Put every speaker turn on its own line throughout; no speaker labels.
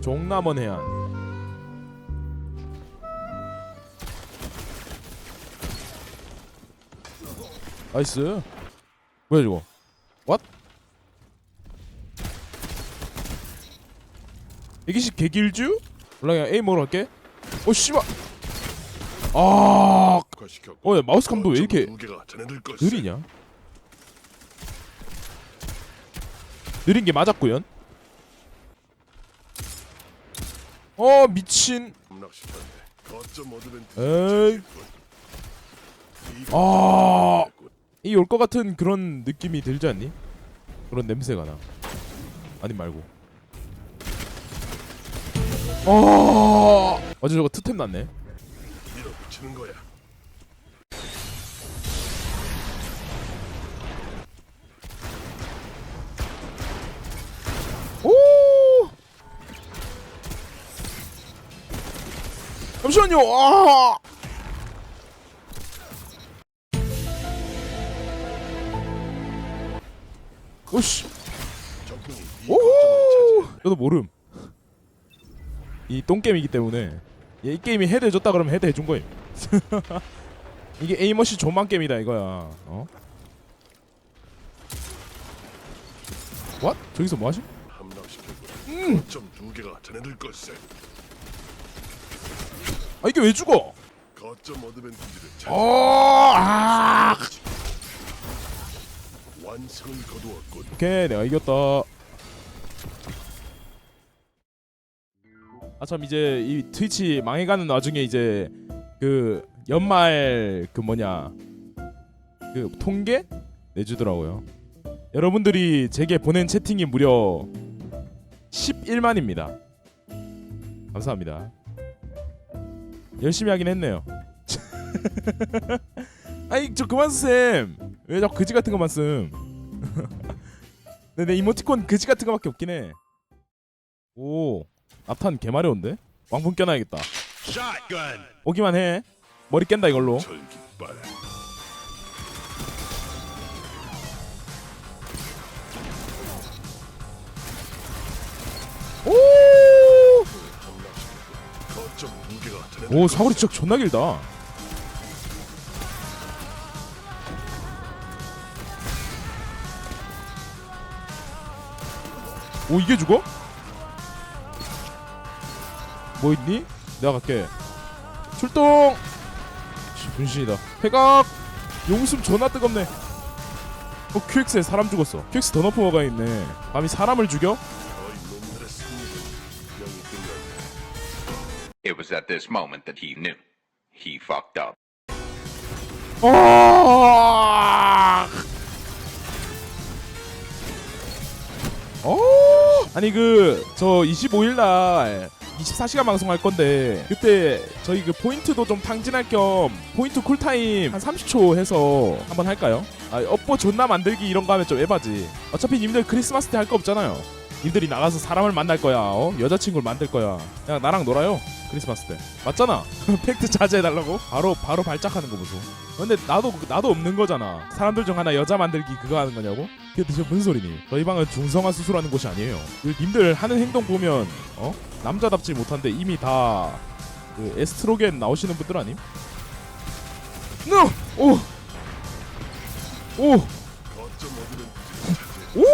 종남원 해안 나이스 뭐야 저거 왓? 이기식 개길주? 몰라 그냥 A 먹으러 갈게 어 씨발 아 어, 야, 마우스 감도 왜 이렇게 느리냐? 느린 게 맞았구연. 어 미친. 에이. 아. 이 올 것 같은 그런 느낌이 들지 않니? 그런 냄새가 나. 아니 말고. 아. 어제 저거 트템 났네.
밀어붙이는 거야.
잠시만요. 아! 오씨. 오! 저도 모름. 이 똥게임이기 때문에 얘 이 게임이 헤드 해줬다 그러면 헤드 해준 거임. 이게 에이머시 존만 게임이다 이거야. 어? 왓? 저기서 뭐하시?
함락시켰고
음!
거점 두 개가 자네들 걸세.
아 이게 왜 죽어?
거점 어드밴티지를 차지.
어! 아!
완성을 거두었군.
오케이 내가 이겼다 아 참 이제 이 트위치 망해가는 와중에 이제 그 연말 그 뭐냐 그 통계 내주더라고요 여러분들이 제게 보낸 채팅이 무려 11만입니다 감사합니다 열심히 하긴 했네요 아이 저 그만 쓰셈 왜 자꾸 그지 같은 거만 씀 근데 이모티콘 그지 같은 거밖에 없긴 해. 오, 앞탄 개 마려운데? 왕품 껴놔야겠다.
샷건.
오기만 해. 머리 깬다 이걸로. 오, 오. 사거리 진짜 존나 길다. 오 이게 죽어? 뭐 있니? 내가 갈게. 출동. 씨, 분신이다. 회각. 용숨 존나 뜨겁네. 어 QX에 사람 죽었어. QX 더 높은 거가 있네. 감히 사람을 죽여?
At this moment that he knew. He fucked up.
아! 어? 아니 그 저 25일 날 24시간 방송할 건데 그때 저희 그 포인트도 좀 탕진할 겸 포인트 쿨타임 한 30초 해서 한번 할까요? 아 업보 존나 만들기 이런 거 하면 좀 에바지 어차피 님들 크리스마스 때 할 거 없잖아요 님들이 나가서 사람을 만날 거야 어? 여자친구를 만들 거야 그냥 나랑 놀아요 크리스마스 때 맞잖아 팩트 자제해달라고 바로 바로 발작하는 거 보소 근데 나도 나도 없는 거잖아 사람들 중 하나 여자 만들기 그거 하는 거냐고 그게 대체 무슨 소리니 저희 방은 중성화 수술하는 곳이 아니에요 그 님들 하는 행동 보면 어 남자답지 못한데 이미 다 그 에스트로겐 나오시는 분들 아님? 노! 오! 오! 오!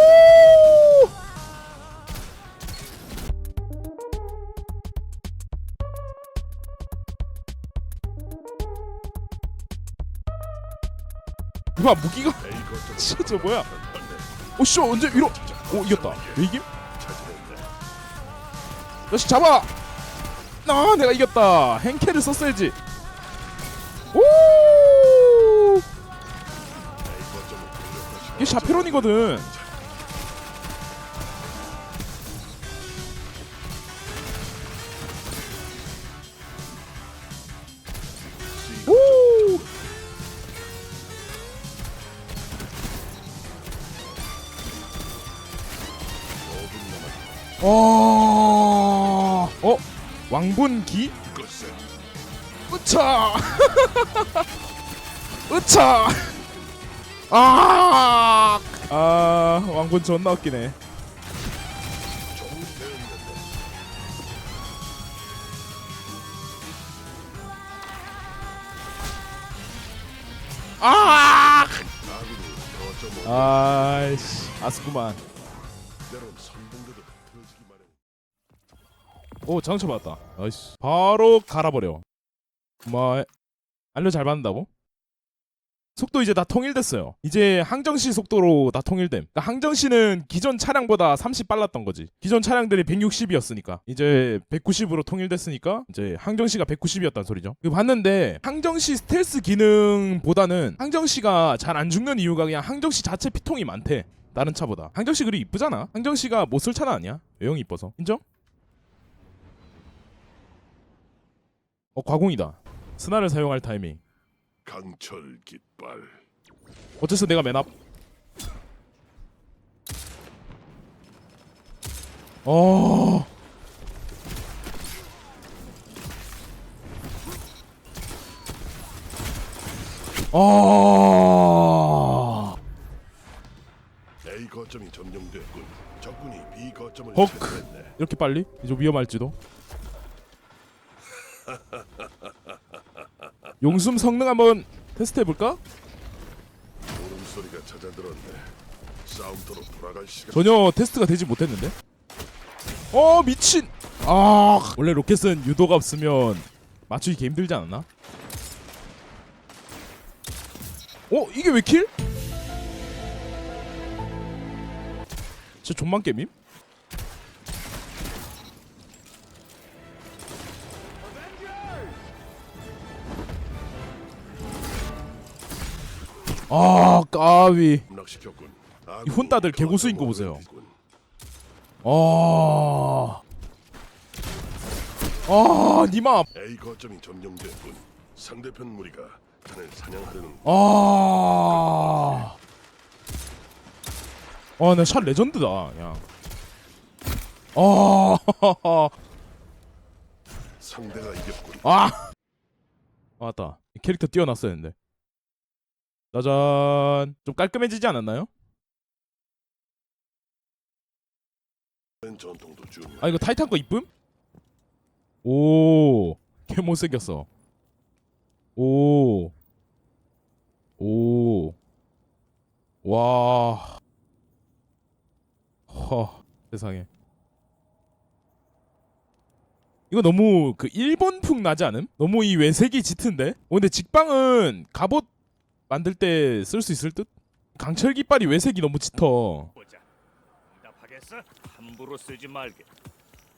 이봐 무기가.
A 거점을
진짜 뭐야? 오씨 언제 위로? 오 이겼다. 왜 이김? 역시 잡아! 아 내가 이겼다. 행캐를 썼어야지. 오! 이게 샤페론이거든 왕분기?
이것은
으차! 으차! 아, 아 왕분 존나 웃기네. 아! 아이씨 아스구만. 오 장쳐 받았다. 나이스. 바로 갈아버려. 뭐 알려 잘 받는다고? 속도 이제 다 통일됐어요. 이제 항정시 속도로 다 통일됨. 그러니까 항정시는 기존 차량보다 30 빨랐던 거지. 기존 차량들이 160이었으니까. 이제 190으로 통일됐으니까 이제 항정시가 190이었단 소리죠. 이거 봤는데 항정시 스텔스 기능보다는 항정시가 잘 안 죽는 이유가 그냥 항정시 자체 피통이 많대. 다른 차보다. 항정시 그리 이쁘잖아. 항정시가 못 쓸 차는 아니야. 외형이 이뻐서. 인정? 어 과공이다 스나를 사용할 타이밍
강철 깃발.
어째서 내가 맨 앞? 어. 아.
A 거점이 점령됐군. 적군이 B 거점을
헉.
차지했네.
이렇게 빨리? 이제 위험할지도. 용숨 성능 한번 테스트 해볼까?
울음소리가 찾아들었네. 싸움터로 돌아갈 시간.
전혀 테스트가 되지 못했는데. 어 미친. 아 원래 로켓은 유도가 없으면 맞추기 개 힘들지 않았나? 어 이게 왜 킬? 진짜 존만 게임? 아 까비. 이 혼따들 개고수인 거 보세요. 아. 아, 니마.
A 거점이 점령됐군. 상대편 무리가 자네 사냥하려는
아. 아, 나샷 레전드다. 야. 아.
상대가 이겼군.
아. 맞다. 이 캐릭터 띄워놨어야 했는데. 짜잔. 좀 깔끔해지지 않았나요?
전통도 중요.
아, 이거 타이탄 거 이쁨? 오. 개 못생겼어. 오. 오. 와. 허. 세상에. 이거 너무 그 일본풍 나지 않음? 너무 이 외색이 짙은데? 어, 근데 직방은 갑옷 만들 때 쓸 수 있을 듯? 강철 깃발이 외색이 너무 짙어.
보자. 응답하겠어? 함부로 쓰지 말게.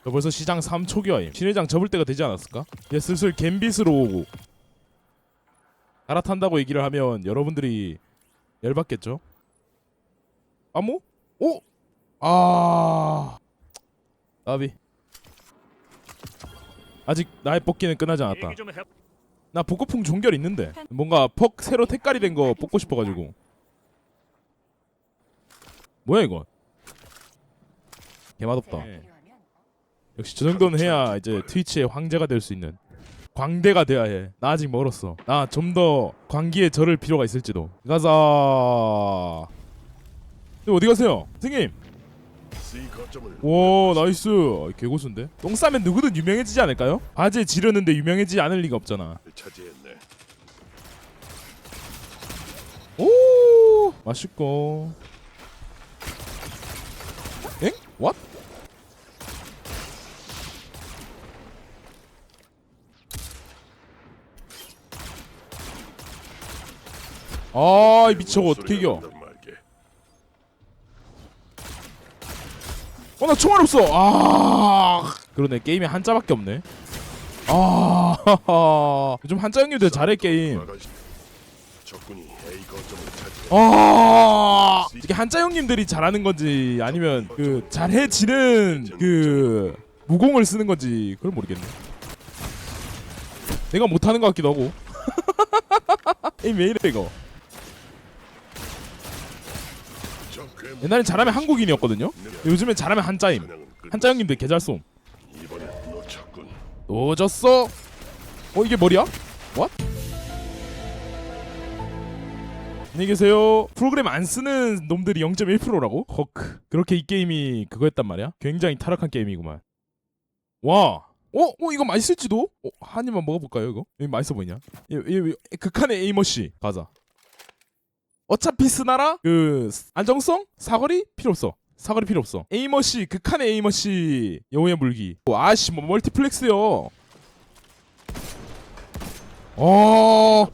저 벌써 시장 3초기화임. 신회장 접을 때가 되지 않았을까? 이제 슬슬 갬빗으로 오고 갈아탄다고 얘기를 하면 여러분들이 열받겠죠? 아무? 오? 아... 나비 아직 나의 뽑기는 끝나지 않았다
얘기 좀 해.
나 복고풍 종결 있는데 뭔가 퍽 새로 색깔이 된 거 뽑고 싶어가지고 뭐야 이건 개맛없다 역시 저 정도는 해야 이제 트위치의 황제가 될 수 있는 광대가 돼야 해. 나 아직 멀었어. 나 좀 더 광기에 절을 필요가 있을지도. 가자. 네, 어디 가세요, 선생님? 오 나이스. 개고수인데. 똥 싸면 누구든 유명해지지 않을까요? 바지에 지르는데 유명해지지 않을 리가 없잖아.
차지했네.
오 맛있고. 엥? 왓? 아, 이 미쳐 어떻게 이겨? 나 총알 없어. 아, 그러네. 게임에 한자밖에 없네. 아, 요즘 한자 형님들 잘해 게임. 아, 이게 한자 형님들이 잘하는 건지 아니면 그 잘해지는 그 무공을 쓰는 건지 그걸 모르겠네. 내가 못하는 것 같기도 하고. 이왜 이래 이거?
적 괴물
옛날엔 잘하면 한국인이었거든요. 요즘엔 잘하면 한자임. 한자 형님들 개잘 쏨.
이번엔 놓쳤군.
놓졌어. 어 이게 머리야? What? 안녕히 계세요. 프로그램 안 쓰는 놈들이 0.1%라고? 헉. 그렇게 이 게임이 그거였단 말이야? 굉장히 타락한 게임이구만. 와. 어? 어 이거 맛있을지도? 어, 한 입만 먹어볼까요 이거? 이거 맛있어 보이냐? 이, 이, 이, 극한의 에이머씨 가자. 어차피 쓰나라? 그 안정성? 사거리? 필요 없어. 사거리 필요 없어. 에이머시 극한의 에이머시 여우의 물기. 오, 아씨 뭐 멀티플렉스요. 어.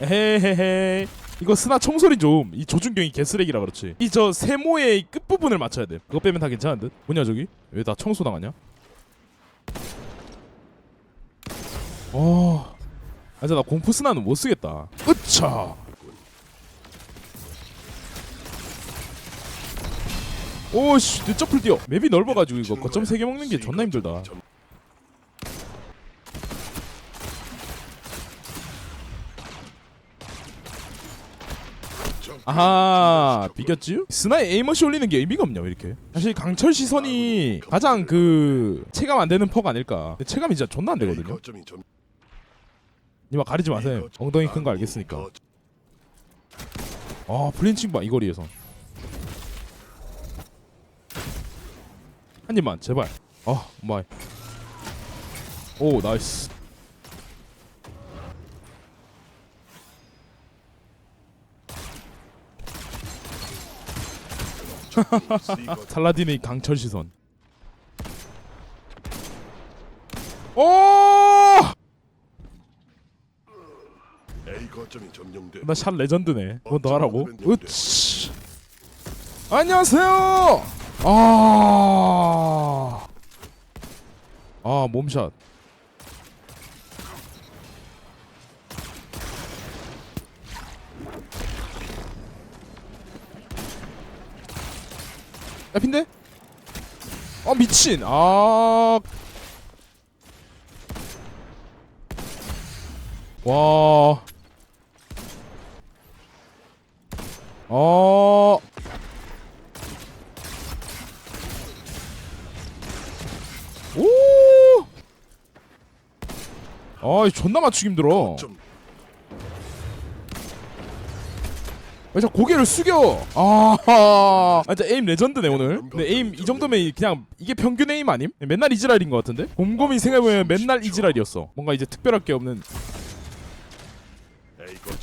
에헤헤헤. 이거 스나 총소리 좀. 이 조준경이 개쓰레기라 그렇지. 이 저 세모의 끝부분을 맞춰야 돼. 그거 빼면 다 괜찮은 듯? 뭐냐 저기? 왜 다 청소 당하냐 어 아자 나 공포 스나는 못 쓰겠다. 으차! 오씨 늦적풀 뛰어. 맵이 넓어가지고 이거 거점 3개 먹는 게 존나 힘들다. 아하 비겼지? 스나의 에이머시 올리는 게 의미가 없냐 왜 이렇게? 사실 강철 시선이 가장 그 체감 안 되는 퍽 아닐까. 체감이 진짜 존나 안 되거든요
이 점-
니마 가리지 마세요. 엉덩이 큰거
아,
알겠으니까.
거-
아 블린칭 봐 이 거리에서. 한 입만 제발. 아 마이. 오 나이스. 살라딘의 강철 시선 오!
A 거점이 점령돼.
나 샷 레전드네. 뭐 너 하라고? 으치. 안녕하세요. 아. 아 몸샷. 야 핀데? 아 미친. 아. 와. 어. 오. 아, 존나 맞추기 힘들어.
점-
왜저 고개를 숙여? 아, 아, 진짜 에임 레전드네 오늘. 근데 에임 이 정도면 그냥 이게 평균 에임 아님? 맨날 이지랄인 것 같은데? 곰곰이 생각해보면 맨날 이지랄이었어. 뭔가 이제 특별할 게 없는.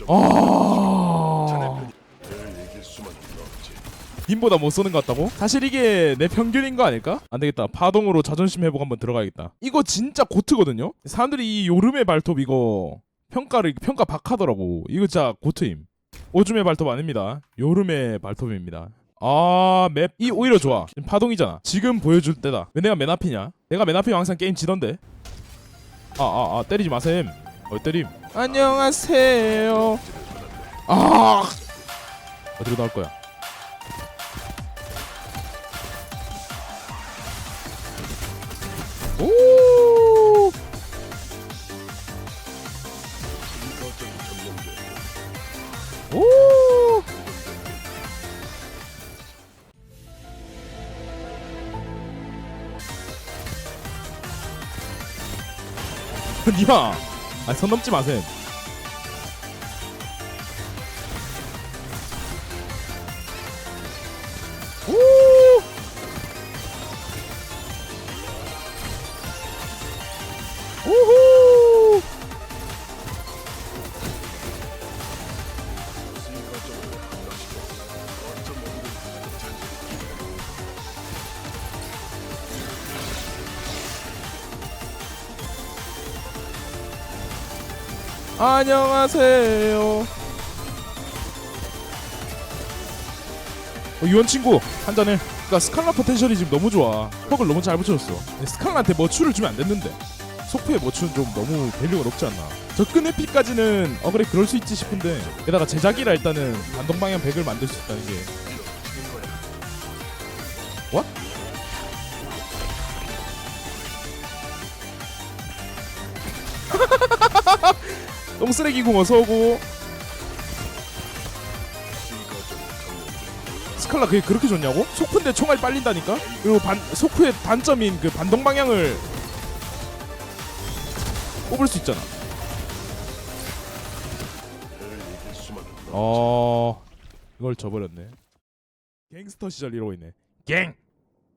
아.
자네 편이 늘 이길 수만은 없지.
님보다 못 쏘는 것 같다고? 사실 이게 내 평균인 거 아닐까? 안 되겠다. 파동으로 자존심 회복 한번 들어가야겠다. 이거 진짜 고트거든요. 사람들이 이 요름의 발톱 이거 평가를 평가 박하더라고. 이거 진짜 고트임. 오줌의 발톱 아닙니다. 요름의 발톱입니다. 아, 맵. 이 오히려 좋아. 지금 파동이잖아. 지금 보여줄 때다. 왜 내가 맨 앞이냐? 내가 맨 앞이면 항상 게임 지던데. 아, 아, 아, 때리지 마셈. 어, 때림. 안녕하세요. 아, 어디로 나올 거야? 오! 오! 니마, 아, 선 넘지. 오! 안녕하세요. 어, 유원 친구 한 잔해. 그러니까 스칼라 포텐셜이 지금 너무 좋아. 퍽을 너무 잘 붙여줬어. 스칼라한테 머추를 주면 안 됐는데. 소프의 머추는 좀 너무 밸류가 높지 않나. 접근 회피까지는 어 그래 그럴 수 있지 싶은데 게다가 제작이라 일단은 반동 방향 100을 만들 수 있다는 게 What? 똥쓰레기공 어서 오고
C 거점이 점령돼.
스칼라 그게 그렇게 좋냐고? 소프인데 총알이 빨린다니까? 그리고 반, 소프의 단점인 그 반동 방향을 뽑을 수 있잖아. 어 이걸 져버렸네. 갱스터 시절 이러고 있네. 갱.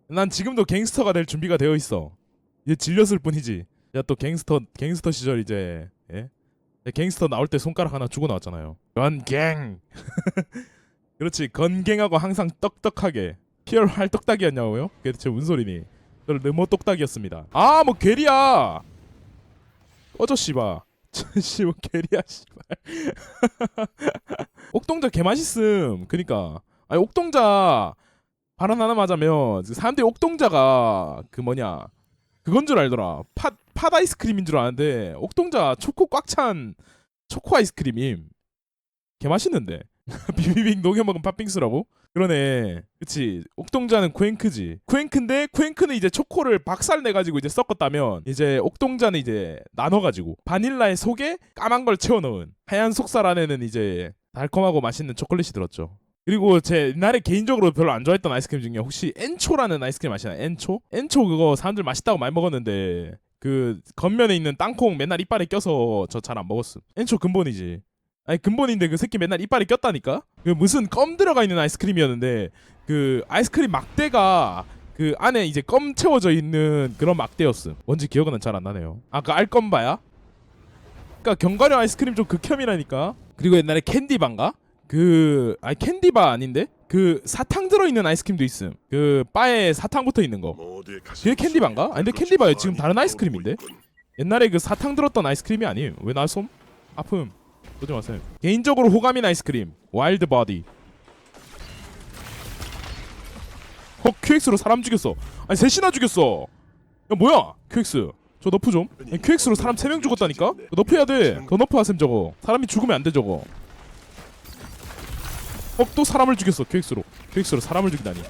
난 지금도 갱스터가 될 준비가 되어 있어. 이제 질렸을 뿐이지. 야 또 갱스터 갱스터 시절 이제 예? 갱스터 나올 때 손가락 하나 주고 나왔잖아요. 건갱. 그렇지 건갱하고 항상 떡떡하게. 피얼 활떡딱이었냐고요? 그게 대체 무슨 소리니? 저 르모 똑딱이었습니다. 아 뭐 게리야. 꺼져 씨바. 씨뭐 게리야 씨발. 옥동자 개 맛있음. 그니까 아니 옥동자 발언 하나 맞자면 사람들이 옥동자가 그 뭐냐 그건 줄 알더라. 팥, 팥 아이스크림인 줄 아는데 옥동자 초코 꽉 찬 초코 아이스크림임. 개 맛있는데. 비비빅 녹여 먹은 팥빙수라고? 그러네. 그치. 옥동자는 쿠앤크지. 쿠앤크인데 쿠앤크는 이제 초코를 박살 내가지고 이제 섞었다면 이제 옥동자는 이제 나눠가지고 바닐라의 속에 까만 걸 채워 넣은 하얀 속살 안에는 이제 달콤하고 맛있는 초콜릿이 들었죠. 그리고 제 옛날에 개인적으로 별로 안 좋아했던 아이스크림 중에 혹시 엔초라는 아이스크림 아시나요? 엔초? 엔초 그거 사람들 맛있다고 많이 먹었는데 그 겉면에 있는 땅콩 맨날 이빨에 껴서 저 잘 안 먹었음. 엔초 근본이지. 아니 근본인데 그 새끼 맨날 이빨에 꼈다니까? 그 무슨 껌 들어가 있는 아이스크림이었는데 그 아이스크림 막대가 그 안에 이제 껌 채워져 있는 그런 막대였음. 뭔지 기억은 잘 안 나네요. 아그 알껌바야? 그러니까 견과류 아이스크림 좀 극혐이라니까. 그리고 옛날에 캔디바인가? 그 아니 캔디바 아닌데? 그 사탕 들어 있는 아이스크림도 있음. 그 바에 사탕 붙어 있는 거.
가슴
그게 캔디바인가? 아니, 근데
속에
캔디바요. 지금 다른 아이스크림인데? 옛날에 그 사탕 들었던 아이스크림이 아니에요. 왜나 솜? 아픔. 보지 마세요. 개인적으로 호감인 아이스크림. 와일드 바디. 어, QX로 사람 죽였어. 아니, 셋이나 죽였어. 야, 뭐야? QX. 저 너프 좀. 아니, QX로 사람 3명 죽었다니까? 너프 해야 돼. 더 너프 하셈 저거. 사람이 죽으면 안 돼, 저거. 어, 또 사람을 죽였어. QX로. QX로 사람을 죽이다니.